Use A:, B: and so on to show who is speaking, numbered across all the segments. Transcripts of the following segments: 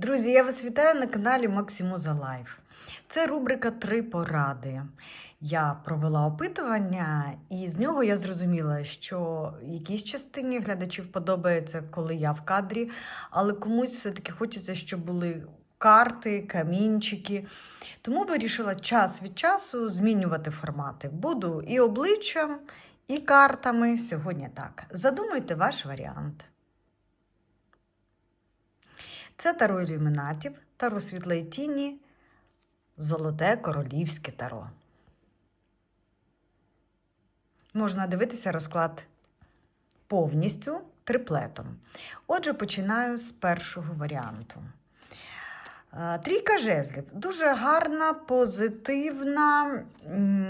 A: Друзі, я вас вітаю на каналі Максимуза Лайф. Це рубрика Три поради. Я провела опитування, і з нього я зрозуміла, що якійсь частині глядачів подобається, коли я в кадрі, але комусь все-таки хочеться, щоб були карти, камінчики. Тому вирішила час від часу змінювати формати. Буду і обличчям, і картами. Сьогодні так. Задумайте ваш варіант. Це таро ілюмінатів, таро світлої тіні, золоте королівське таро. Можна дивитися розклад повністю триплетом. Отже, починаю з першого варіанту. Е, Трійка жезлів. Дуже гарна, позитивна.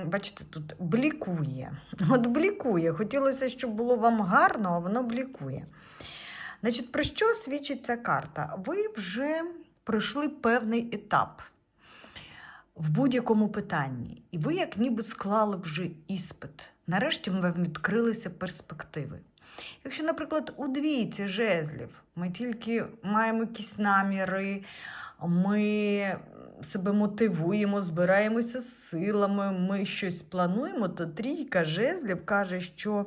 A: Бачите, тут блікує. От блікує. Хотілося, щоб було вам гарно, а воно блікує. Значить, про що свідчить ця карта? Ви вже пройшли певний етап в будь-якому питанні, і ви, як ніби, склали вже іспит. Нарешті вам відкрилися перспективи. Якщо, наприклад, у двійці жезлів ми тільки маємо якісь наміри, ми себе мотивуємо, збираємося з силами, ми щось плануємо, то трійка жезлів каже, що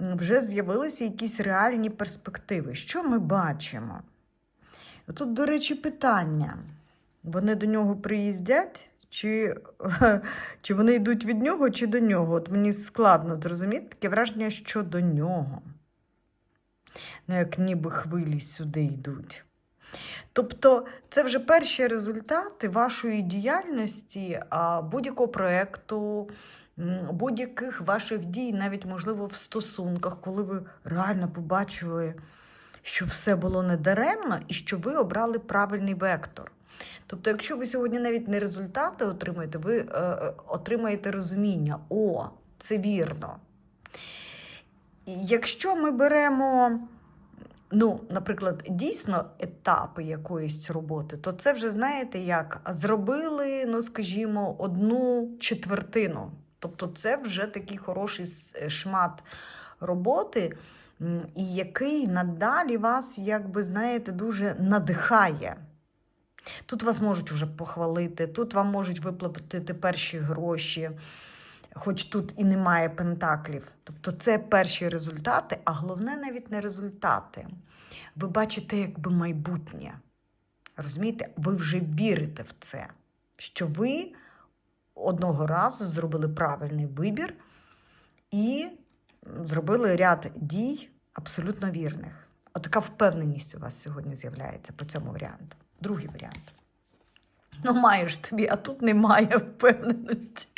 A: вже з'явилися якісь реальні перспективи. Що ми бачимо? Тут, до речі, питання. Вони до нього приїздять, чи, чи вони йдуть від нього, чи до нього? От мені складно зрозуміти таке враження, що до нього. Ну, як ніби хвилі сюди йдуть. Тобто, це вже перші результати вашої діяльності, будь-якого проєкту, будь-яких ваших дій, навіть, можливо, в стосунках, коли ви реально побачили, що все було недаремно і що ви обрали правильний вектор. Тобто, якщо ви сьогодні навіть не результати отримаєте, ви е, е, отримаєте розуміння, о, це вірно. Якщо ми беремо, ну, наприклад, дійсно етапи якоїсь роботи, то це вже, знаєте, як зробили, ну, скажімо, одну четвертину. Тобто, це вже такий хороший шмат роботи, і який надалі вас, якби, знаєте, дуже надихає. Тут вас можуть уже похвалити, тут вам можуть виплатити перші гроші, хоч тут і немає пентаклів. Тобто це перші результати, а головне навіть не результати. Ви бачите якби майбутнє. Розумієте, ви вже вірите в це, що ви одного разу зробили правильний вибір і зробили ряд дій абсолютно вірних. Отака впевненість у вас сьогодні з'являється по цьому варіанту. Другий варіант. Ну, маєш тобі, а тут немає впевненості.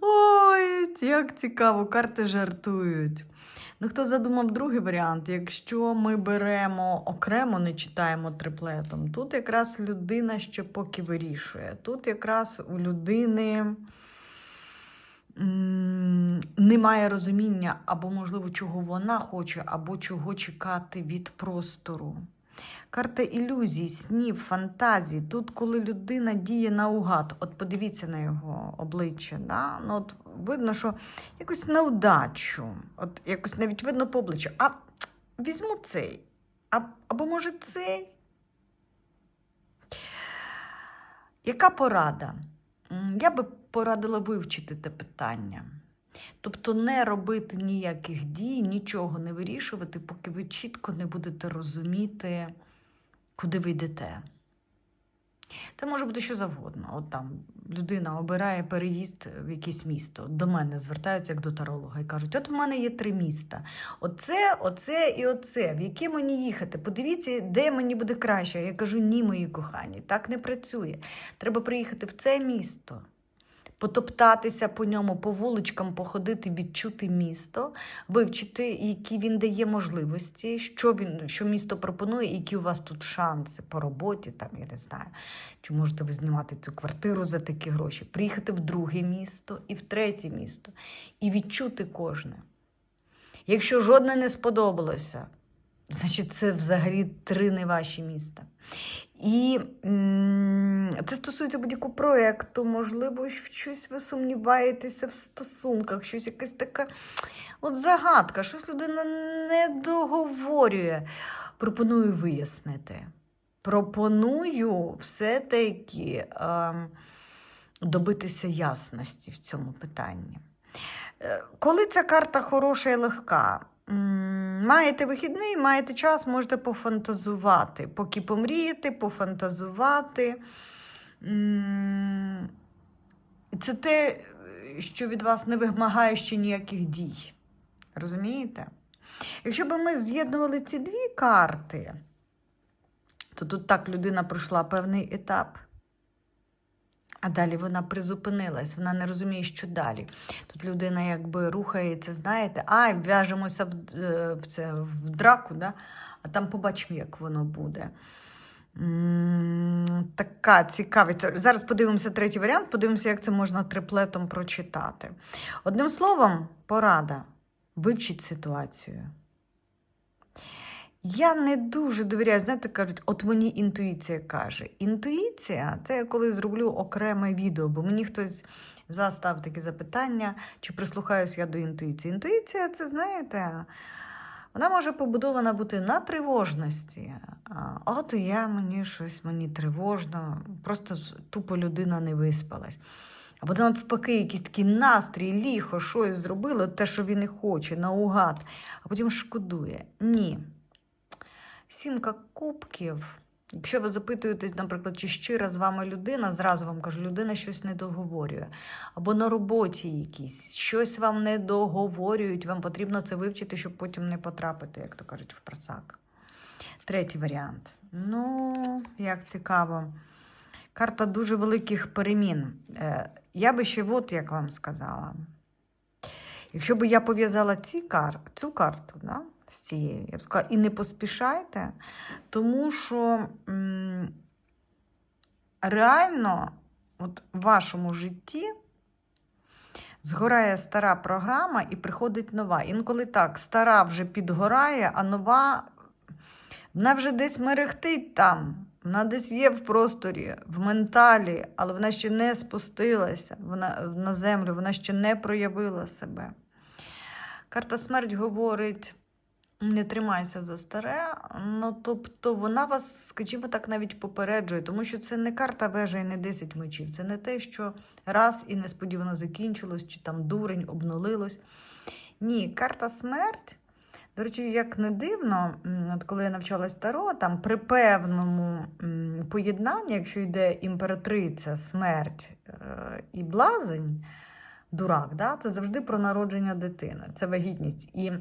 A: Ой, як цікаво, карти жартують. Ну, хто задумав другий варіант? Якщо ми беремо окремо, не читаємо триплетом, тут якраз людина ще поки вирішує. Тут якраз у людини немає розуміння або, можливо, чого вона хоче, або чого чекати від простору. Карта ілюзій, снів, фантазій. Тут, коли людина діє наугад, от подивіться на його обличчя. Да? Ну, от видно, що якось на удачу, от якось навіть видно по обличчю. А візьму цей. А, або може цей. Яка порада? Я би порадила вивчити те питання. Тобто не робити ніяких дій, нічого не вирішувати, поки ви чітко не будете розуміти, куди ви йдете. Це може бути що завгодно. От там людина обирає переїзд в якесь місто. До мене звертаються як до таролога і кажуть: от в мене є три міста. Оце, оце і оце. В яке мені їхати? Подивіться, де мені буде краще. Я кажу, ні, мої кохані, так не працює. Треба приїхати в це місто. Потоптатися по ньому, по вуличкам походити, відчути місто, вивчити, які він дає можливості, що він, що місто пропонує, які у вас тут шанси по роботі, там я не знаю, чи можете ви знімати цю квартиру за такі гроші, приїхати в друге місто і в третє місто, і відчути кожне. Якщо жодне не сподобалося, значить це взагалі три не ваші міста. І це стосується будь-якого проєкту, можливо, щось ви сумніваєтеся в стосунках, щось якась така от загадка, щось людина не договорює. Пропоную вияснити. пропоную все-таки ем, добитися ясності в цьому питанні. Е, Коли ця карта хороша і легка, маєте вихідний, маєте час, можете пофантазувати, поки помріяти, пофантазувати. Це те, що від вас не вимагає ще ніяких дій. Розумієте? Якщо б ми з'єднували ці дві карти, то тут так людина пройшла певний етап. А далі вона призупинилась, вона не розуміє, що далі. Тут людина якби рухається, знаєте, а в'яжемося в, е, в, це, в драку, да? а там побачимо, як воно буде. Така цікавість. Зараз подивимося третій варіант, подивимося, як це можна триплетом прочитати. Одним словом, порада. Вивчіть ситуацію. Я не дуже довіряю, знаєте, кажуть, от мені інтуїція каже. Інтуїція це я коли зроблю окреме відео, бо мені хтось з вас ставив таке запитання, чи прислухаюсь я до інтуїції. Інтуїція, це знаєте, вона може побудована бути на тривожності. От я мені щось мені тривожно, просто тупо людина не виспалась. Або навпаки, якийсь такий настрій, ліхо, щось зробило, те, що він і хоче, наугад, а потім шкодує. Ні. Сімка кубків. Якщо ви запитуєтесь, наприклад, чи щира з вами людина, зразу вам кажу, людина щось не договорює. Або на роботі якісь, щось вам не договорюють, вам потрібно це вивчити, щоб потім не потрапити, як то кажуть, в просак. Третій варіант. Ну, як цікаво. Карта дуже великих перемін. Е, Я би ще от як вам сказала. Якщо б я пов'язала ці кар... цю карту да, з цією, я б сказала, і не поспішайте, тому що м, реально от в вашому житті згорає стара програма і приходить нова. Інколи так, стара вже підгорає, а нова вона вже десь мерехтить там. Вона десь є в просторі, в менталі, але вона ще не спустилася вона, на землю, вона ще не проявила себе. Карта смерть говорить: не тримайся за старе. Ну, тобто вона вас, скажімо так, навіть попереджує, тому що це не карта вежа і не 10 мечів. Це не те, що раз і несподівано закінчилось, чи там дурень обнулилось. Ні, карта смерть. До речі, як не дивно, от коли я навчалась Таро, там при певному поєднанні, якщо йде імператриця, смерть е, і блазень, дурак, да, це завжди про народження дитини, це вагітність. І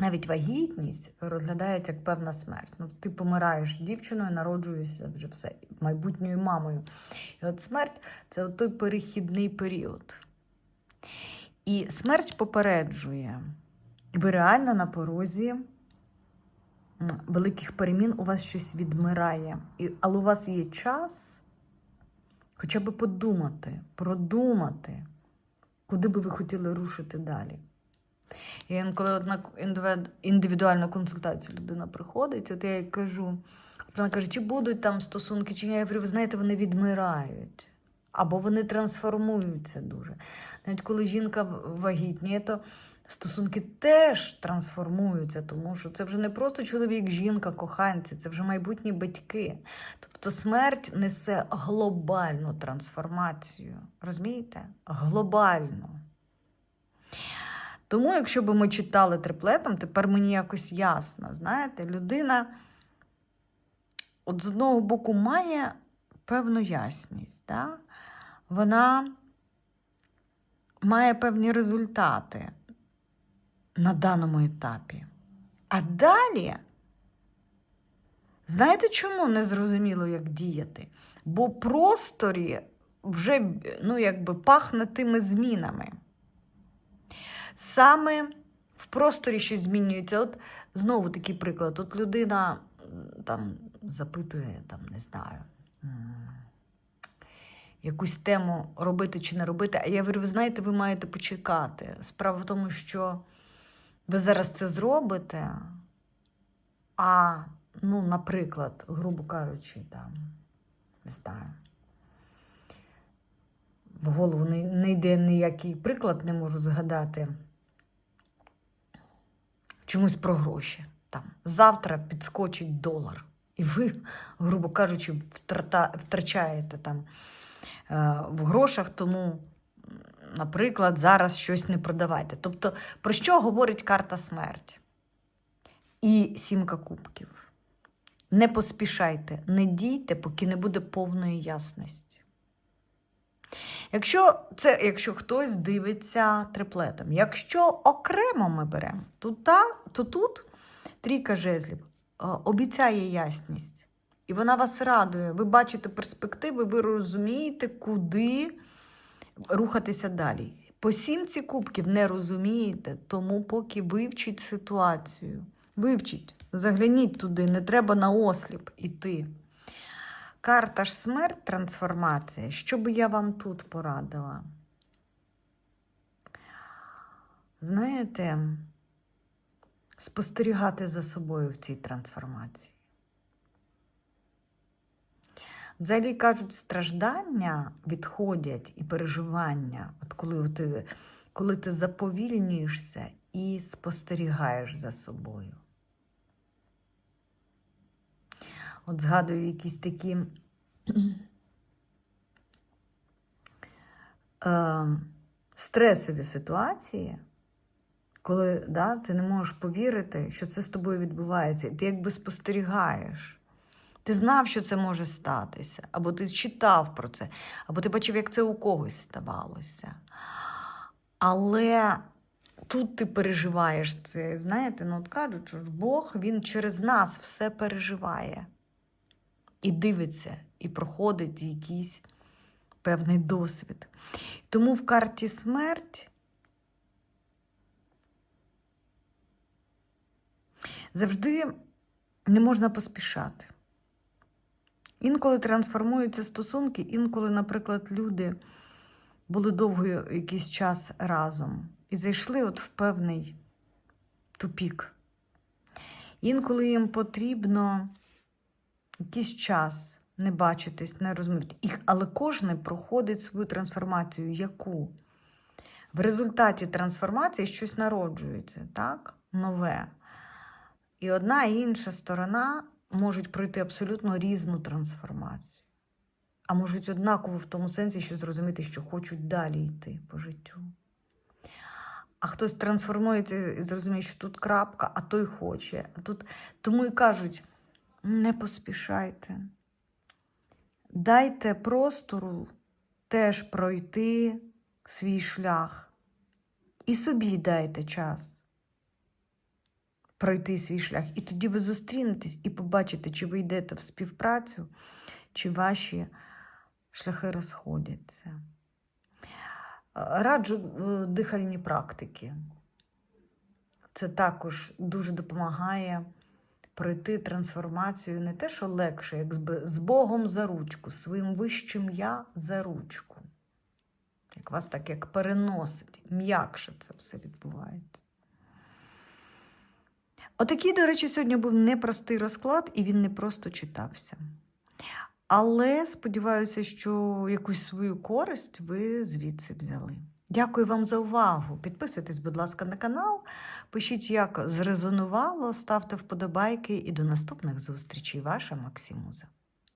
A: навіть вагітність розглядається як певна смерть. Ну, ти помираєш дівчиною, народжуєшся вже все, майбутньою мамою. І от смерть це от той перехідний період. І смерть попереджує. Ви реально на порозі великих перемін у вас щось відмирає. І, але у вас є час хоча б подумати, продумати, куди би ви хотіли рушити далі. І інколи от на індивид- індивідуальну консультацію людина приходить, от я їй кажу, вона каже, чи будуть там стосунки, чи ні. Я говорю, ви знаєте, вони відмирають. Або вони трансформуються дуже. Навіть коли жінка вагітніє, то стосунки теж трансформуються, тому що це вже не просто чоловік, жінка, коханці, це вже майбутні батьки. Тобто смерть несе глобальну трансформацію. Розумієте? Глобальну. Тому, якщо б ми читали триплетом, тепер мені якось ясно, знаєте, людина от з одного боку має певну ясність. Да? Вона має певні результати на даному етапі. А далі, знаєте, чому не зрозуміло, як діяти? Бо просторі вже ну, якби пахне тими змінами. Саме в просторі щось змінюється. От знову такий приклад. От людина там запитує, там, не знаю, якусь тему робити чи не робити. А я говорю, ви знаєте, ви маєте почекати. Справа в тому, що ви зараз це зробите, а, ну, наприклад, грубо кажучи, там, не знаю. В голову не, не йде ніякий приклад, не можу згадати. Чомусь про гроші. Там. Завтра підскочить долар. І ви, грубо кажучи, втрата, втрачаєте там е, в грошах, тому, наприклад, зараз щось не продавайте. Тобто, про що говорить карта смерті? І сімка кубків. Не поспішайте, не дійте, поки не буде повної ясності. Якщо це, якщо хтось дивиться триплетом, якщо окремо ми беремо, то, та, то тут трійка жезлів е, обіцяє ясність. І вона вас радує. Ви бачите перспективи, ви розумієте, куди рухатися далі. По сімці кубків не розумієте, тому поки вивчіть ситуацію. Вивчіть, загляніть туди, не треба на осліп іти. Карта ж смерть, трансформація. Що би я вам тут порадила? Знаєте, спостерігати за собою в цій трансформації. Взагалі кажуть, страждання відходять і переживання, от коли ти, коли ти заповільнюєшся і спостерігаєш за собою. От згадую якісь такі е, стресові ситуації, коли да, ти не можеш повірити, що це з тобою відбувається, і ти якби спостерігаєш. Ти знав, що це може статися, або ти читав про це, або ти бачив, як це у когось ставалося. Але тут ти переживаєш це. Знаєте, ну от кажуть, що Бог він через нас все переживає і дивиться, і проходить якийсь певний досвід. Тому в карті смерть завжди не можна поспішати. Інколи трансформуються стосунки, інколи, наприклад, люди були довго якийсь час разом і зайшли от в певний тупік. Інколи їм потрібно якийсь час не бачитись, не розуміти. Але кожен проходить свою трансформацію. Яку? В результаті трансформації щось народжується, так? Нове. І одна і інша сторона можуть пройти абсолютно різну трансформацію. А можуть однаково в тому сенсі, що зрозуміти, що хочуть далі йти по життю. А хтось трансформується і зрозуміє, що тут крапка, а той хоче. А тут... Тому і кажуть: не поспішайте. Дайте простору теж пройти свій шлях. І собі дайте час пройти свій шлях. І тоді ви зустрінетесь і побачите, чи ви йдете в співпрацю, чи ваші шляхи розходяться. Раджу е, дихальні практики. Це також дуже допомагає пройти трансформацію не те, що легше, як з Богом за ручку, своїм вищим я за ручку. Як вас так як переносить, м'якше це все відбувається. Отакий, до речі, сьогодні був непростий розклад, і він не просто читався. Але сподіваюся, що якусь свою користь ви звідси взяли. Дякую вам за увагу. Підписуйтесь, будь ласка, на канал. Пишіть, як зрезонувало, ставте вподобайки і до наступних зустрічей. Ваша Максимуза.